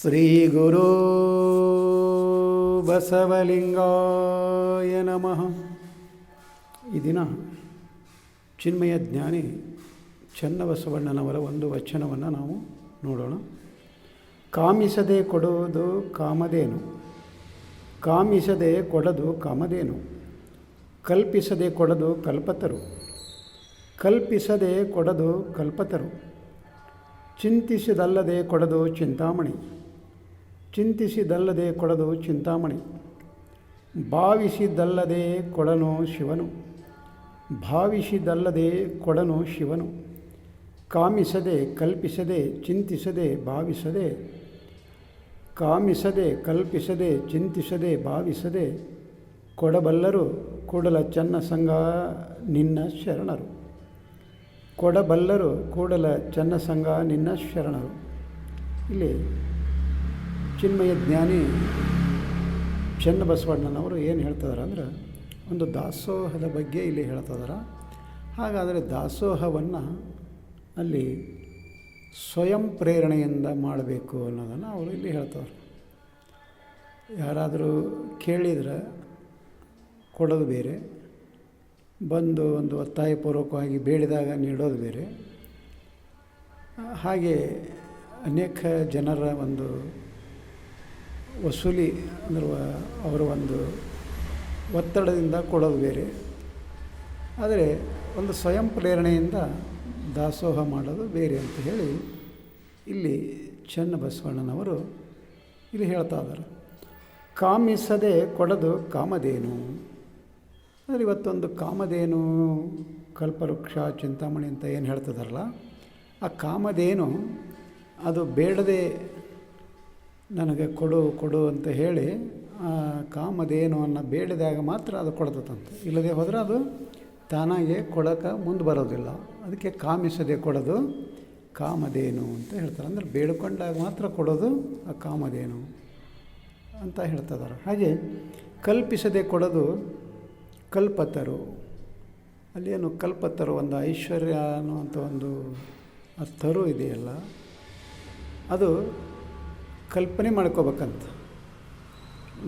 ಶ್ರೀಗುರು ಬಸವಲಿಂಗಾಯ ನಮಃ ಈ ದಿನ ಚಿನ್ಮಯ ಜ್ಞಾನಿ ಚನ್ನಬಸವಣ್ಣನವರ ಒಂದು ವಚನವನ್ನು ನಾವು ನೋಡೋಣ. ಕಾಮಿಸದೆ ಕೊಡೋದು ಕಾಮದೇನು? ಕಾಮಿಸದೆ ಕೊಡದು ಕಾಮಧೇನು ಕಲ್ಪಿಸದೆ ಕೊಡದು ಕಲ್ಪತರು. ಕಲ್ಪಿಸದೆ ಕೊಡದು ಕಲ್ಪತರು. ಚಿಂತಿಸಿದಲ್ಲದೆ ಕೊಡದು ಚಿಂತಾಮಣಿ. ಚಿಂತಿಸಿದಲ್ಲದೆ ಕೊಡದು ಚಿಂತಾಮಣಿ. ಭಾವಿಸಿದಲ್ಲದೆ ಕೊಡನು ಶಿವನು. ಭಾವಿಸಿದಲ್ಲದೆ ಕೊಡನು ಶಿವನು. ಕಾಮಿಸದೆ ಕಲ್ಪಿಸದೆ ಚಿಂತಿಸದೆ ಭಾವಿಸದೆ. ಕಾಮಿಸದೆ ಕಲ್ಪಿಸದೆ ಚಿಂತಿಸದೆ ಭಾವಿಸದೆ ಕೊಡಬಲ್ಲರು ಕೂಡಲ ಚನ್ನ ಸಂಗ ನಿನ್ನ ಶರಣರು. ಕೊಡಬಲ್ಲರು ಕೂಡಲ ಚನ್ನ ಸಂಗ ನಿನ್ನ ಶರಣರು. ಇಲ್ಲಿ ಚಿನ್ಮಯ ಜ್ಞಾನಿ ಚನ್ನಬಸವಣ್ಣನವರು ಏನು ಹೇಳ್ತಿದಾರೆ ಅಂದರೆ ಒಂದು ದಾಸೋಹದ ಬಗ್ಗೆ ಇಲ್ಲಿ ಹೇಳ್ತಿದಾರೆ ಹಾಗಾದರೆ ದಾಸೋಹವನ್ನು ಅಲ್ಲಿ ಸ್ವಯಂ ಪ್ರೇರಣೆಯಿಂದ ಮಾಡಬೇಕು ಅನ್ನೋದನ್ನು ಅವರು ಇಲ್ಲಿ ಹೇಳ್ತಾರೆ ಯಾರಾದರೂ ಕೇಳಿದರೆ ಕೊಡೋದು ಬೇರೆ, ಬಂದು ಒಂದು ಒತ್ತಾಯಪೂರ್ವಕವಾಗಿ ಬೇಡಿದಾಗ ನೀಡೋದು ಬೇರೆ. ಹಾಗೆ ಅನೇಕ ಜನರ ಒಂದು ವಸೂಲಿ ಅಂದ್ರೆ ಅವರ ಒಂದು ಒತ್ತಡದಿಂದ ಕೊಡೋದು ಬೇರೆ. ಆದರೆ ಒಂದು ಸ್ವಯಂ ಪ್ರೇರಣೆಯಿಂದ ದಾಸೋಹ ಮಾಡೋದು ಬೇರೆ ಅಂತ ಹೇಳಿ ಇಲ್ಲಿ ಚನ್ನಬಸವಣ್ಣನವರು ಇಲ್ಲಿ ಹೇಳ್ತಾ ಇದ್ದಾರೆ. ಕಾಮಿಸದೆ ಕೊಡದು ಕಾಮಧೇನು. ಅಂದರೆ ಇವತ್ತೊಂದು ಕಾಮಧೇನು ಕಲ್ಪವೃಕ್ಷ, ಚಿಂತಾಮಣಿ ಅಂತ ಏನು ಹೇಳ್ತಿದಾರಲ್ಲ, ಆ ಕಾಮಧೇನು ಅದು ಬೇಡದೆ ನನಗೆ ಕೊಡು ಕೊಡು ಅಂತ ಹೇಳಿ, ಆ ಕಾಮಧೇನುವನ್ನು ಬೇಡದಾಗ ಮಾತ್ರ ಅದು ಕೊಡ್ತದಂತೆ. ಇಲ್ಲದೆ ಹೋದರೆ ಅದು ತಾನಾಗೆ ಕೊಡೋಕೆ ಮುಂದೆ ಬರೋದಿಲ್ಲ. ಅದಕ್ಕೆ ಕಾಮಿಸದೆ ಕೊಡೋದು ಕಾಮಧೇನು ಅಂತ ಹೇಳ್ತಾರೆ. ಅಂದರೆ ಬೇಡ್ಕೊಂಡಾಗ ಮಾತ್ರ ಕೊಡೋದು ಆ ಕಾಮಧೇನು ಅಂತ ಹೇಳ್ತಿದ್ದಾರೆ ಹಾಗೆ ಕಲ್ಪಿಸದೆ ಕೊಡೋದು ಕಲ್ಪತರು. ಅಲ್ಲೇನು ಕಲ್ಪತರು ಒಂದು ಐಶ್ವರ್ಯ ಅನ್ನುವಂಥ ಒಂದು ಆ ಇದೆಯಲ್ಲ, ಅದು ಕಲ್ಪನೆ ಮಾಡ್ಕೋಬೇಕಂತ.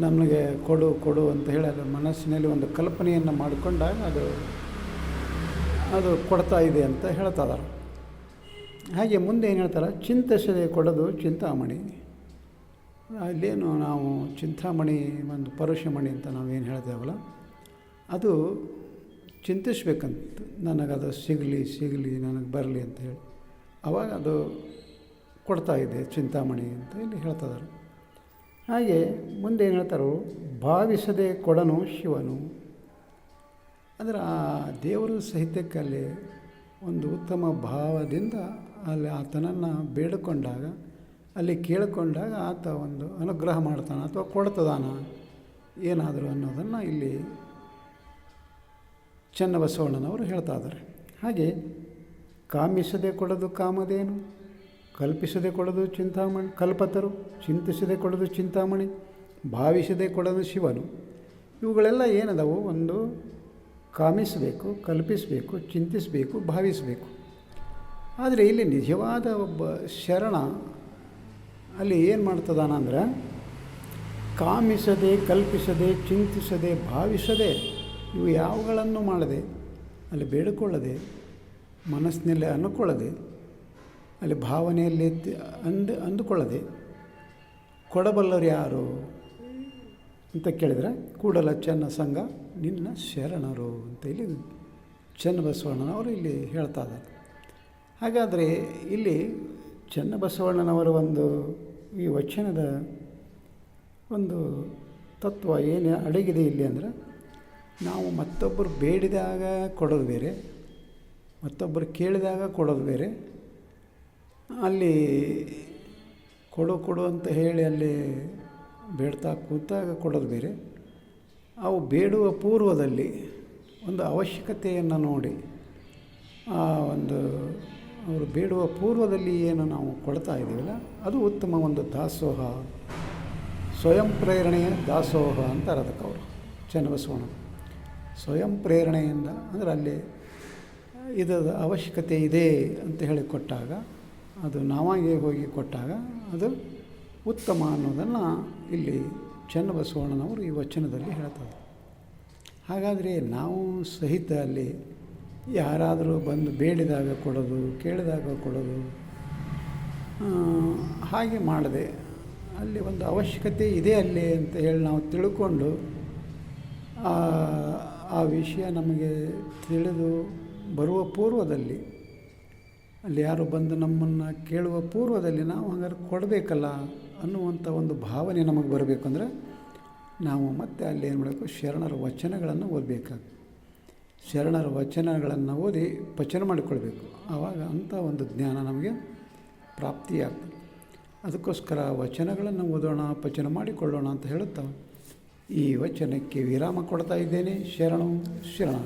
ನಮಗೆ ಕೊಡು ಕೊಡು ಅಂತ ಹೇಳಿ ಅದು ಮನಸ್ಸಿನಲ್ಲಿ ಒಂದು ಕಲ್ಪನೆಯನ್ನು ಮಾಡಿಕೊಂಡಾಗ ಅದು ಅದು ಕೊಡ್ತಾ ಇದೆ ಅಂತ ಹೇಳ್ತಾ ಇದ್ದಾರೆ ಹಾಗೆ ಮುಂದೆ ಏನು ಹೇಳ್ತಾರೆ? ಚಿಂತಿಸದೆ ಕೊಡೋದು ಚಿಂತಾಮಣಿ. ಅಲ್ಲೇನು ನಾವು ಚಿಂತಾಮಣಿ, ಒಂದು ಪರುಷಮಣಿ ಅಂತ ನಾವೇನು ಹೇಳ್ತೇವಲ್ಲ ಅದು ಚಿಂತಿಸ್ಬೇಕಂತ ನನಗದು ಸಿಗಲಿ ಸಿಗಲಿ, ನನಗೆ ಬರಲಿ ಅಂತ ಹೇಳಿ. ಅವಾಗ ಅದು ಕೊಡ್ತಾ ಇದೆ ಚಿಂತಾಮಣಿ ಅಂತ ಇಲ್ಲಿ ಹೇಳ್ತಿದ್ದಾರೆ ಹಾಗೆ ಮುಂದೆ ಏನು ಹೇಳ್ತಾರೋ ಭಾವಿಸದೆ ಕೊಡನು ಶಿವನು. ಅಂದರೆ ಆ ದೇವರು ಸಹಿತ್ಯಕ್ಕಲ್ಲಿ ಒಂದು ಉತ್ತಮ ಭಾವದಿಂದ ಅಲ್ಲಿ ಆತನನ್ನು ಬೇಡಿಕೊಂಡಾಗ, ಅಲ್ಲಿ ಕೇಳಿಕೊಂಡಾಗ ಆತ ಒಂದು ಅನುಗ್ರಹ ಮಾಡ್ತಾನೆ ಅಥವಾ ಕೊಡ್ತದಾನ ಏನಾದರೂ ಅನ್ನೋದನ್ನು ಇಲ್ಲಿ ಚನ್ನಬಸವಣ್ಣನವರು ಹೇಳ್ತಾ ಇದ್ದಾರೆ. ಹಾಗೆ ಕಾಮಿಸದೆ ಕೊಡೋದು ಕಾಮಧೇನು, ಕಲ್ಪಿಸದೆ ಕೊಡೋದು ಚಿಂತಾಮಣಿ, ಕಲ್ಪತರು, ಚಿಂತಿಸದೆ ಕೊಡೋದು ಚಿಂತಾಮಣಿ, ಭಾವಿಸದೆ ಕೊಡೋದು ಶಿವನು. ಇವುಗಳೆಲ್ಲ ಏನದವು ಒಂದು ಕಾಮಿಸಬೇಕು, ಕಲ್ಪಿಸಬೇಕು, ಚಿಂತಿಸಬೇಕು, ಭಾವಿಸಬೇಕು. ಆದರೆ ಇಲ್ಲಿ ನಿಜವಾದ ಒಬ್ಬ ಶರಣ ಅಲ್ಲಿ ಏನು ಮಾಡ್ತದಾನ ಅಂದ್ರೆ ಕಾಮಿಸದೆ, ಕಲ್ಪಿಸದೆ, ಚಿಂತಿಸದೆ, ಭಾವಿಸದೆ ಇವು ಯಾವುಗಳನ್ನು ಮಾಡದೆ, ಅಲ್ಲಿ ಬೇಡಿಕೊಳ್ಳದೆ, ಮನಸ್ಸಿನಲ್ಲಿ ಅನ್ಕೊಳ್ಳದೆ, ಅಲ್ಲಿ ಭಾವನೆಯಲ್ಲಿ ಅಂದು, ಅಂದುಕೊಳ್ಳದೆ ಕೊಡಬಲ್ಲರು ಯಾರು ಅಂತ ಕೇಳಿದರೆ, ಕೂಡಲ ಚೆನ್ನ ಸಂಘ, ನಿನ್ನ ಶರಣರು ಅಂತ ಇಲ್ಲಿ ಚನ್ನಬಸವಣ್ಣನವರು ಇಲ್ಲಿ ಹೇಳ್ತಾ ಇದ್ದಾರೆ. ಹಾಗಾದರೆ ಇಲ್ಲಿ ಚನ್ನಬಸವಣ್ಣನವರ ಒಂದು ಈ ವಚನದ ಒಂದು ತತ್ವ ಏನು ಅಡಗಿದೆ ಇಲ್ಲಿ ಅಂದರೆ ನಾವು ಮತ್ತೊಬ್ಬರು ಬೇಡಿದಾಗ ಕೊಡೋದು ಬೇರೆ, ಮತ್ತೊಬ್ಬರು ಕೇಳಿದಾಗ ಕೊಡೋದು ಬೇರೆ. ಅಲ್ಲಿ ಕೊಡು ಕೊಡು ಅಂತ ಹೇಳಿ ಅಲ್ಲಿ ಬೇಡ್ತಾ ಕೂತಾಗ ಕೊಡೋದು ಬೇರೆ. ಅವು ಬೇಡುವ ಪೂರ್ವದಲ್ಲಿ ಒಂದು ಅವಶ್ಯಕತೆಯನ್ನು ನೋಡಿ, ಆ ಒಂದು ಅವರು ಬೇಡುವ ಪೂರ್ವದಲ್ಲಿ ಏನು ನಾವು ಕೊಡ್ತಾ ಇದ್ದೀವಲ್ಲ, ಅದು ಉತ್ತಮ ಒಂದು ದಾಸೋಹ ಸ್ವಯಂ ಪ್ರೇರಣೆಯ ದಾಸೋಹ ಅಂತಾರೆ ಅದಕ್ಕೆ ಅವರು ಚನ್ನಬಸವಣ್ಣ. ಸ್ವಯಂ ಪ್ರೇರಣೆಯಿಂದ, ಅಂದರೆ ಅಲ್ಲಿ ಇದು ಅವಶ್ಯಕತೆ ಇದೆ ಅಂತ ಹೇಳಿ ಕೊಟ್ಟಾಗ, ಅದು ನಾವಾಗೇ ಹೋಗಿ ಕೊಟ್ಟಾಗ ಅದು ಉತ್ತಮ ಅನ್ನೋದನ್ನು ಇಲ್ಲಿ ಚನ್ನಬಸವಣ್ಣನವರು ಈ ವಚನದಲ್ಲಿ ಹೇಳ್ತಾರೆ. ಹಾಗಾದರೆ ನಾವು ಸಹಿತ ಅಲ್ಲಿ ಯಾರಾದರೂ ಬಂದು ಬೇಡಿದಾಗ ಕೊಡೋದು, ಕೇಳಿದಾಗ ಕೊಡೋದು ಹಾಗೆ ಮಾಡದೆ, ಅಲ್ಲಿ ಒಂದು ಅವಶ್ಯಕತೆ ಇದೆ ಅಲ್ಲಿ ಅಂತ ಹೇಳಿ ನಾವು ತಿಳ್ಕೊಂಡು ಆ ವಿಷಯ ನಮಗೆ ತಿಳಿದು ಬರುವ ಪೂರ್ವದಲ್ಲಿ, ಅಲ್ಲಿ ಯಾರು ಬಂದು ನಮ್ಮನ್ನು ಕೇಳುವ ಪೂರ್ವದಲ್ಲಿ ನಾವು ಹಂಗಾರೆ ಕೊಡಬೇಕಲ್ಲ ಅನ್ನುವಂಥ ಒಂದು ಭಾವನೆ ನಮಗೆ ಬರಬೇಕು ಅಂದರೆ ನಾವು ಮತ್ತೆ ಅಲ್ಲಿ ಏನು ಮಾಡಬೇಕು? ಶರಣರ ವಚನಗಳನ್ನು ಓದಬೇಕಾಗ್ತದೆ. ಶರಣರ ವಚನಗಳನ್ನು ಓದಿ ಪಚನ ಮಾಡಿಕೊಳ್ಬೇಕು. ಆವಾಗ ಅಂಥ ಒಂದು ಜ್ಞಾನ ನಮಗೆ ಪ್ರಾಪ್ತಿಯಾಗ್ತದೆ. ಅದಕ್ಕೋಸ್ಕರ ವಚನಗಳನ್ನು ಓದೋಣ, ಪಚನ ಮಾಡಿಕೊಳ್ಳೋಣ ಅಂತ ಹೇಳುತ್ತಾ ಈ ವಚನಕ್ಕೆ ವಿರಾಮ ಕೊಡ್ತಾ ಇದ್ದೇನೆ. ಶರಣು ಶರಣ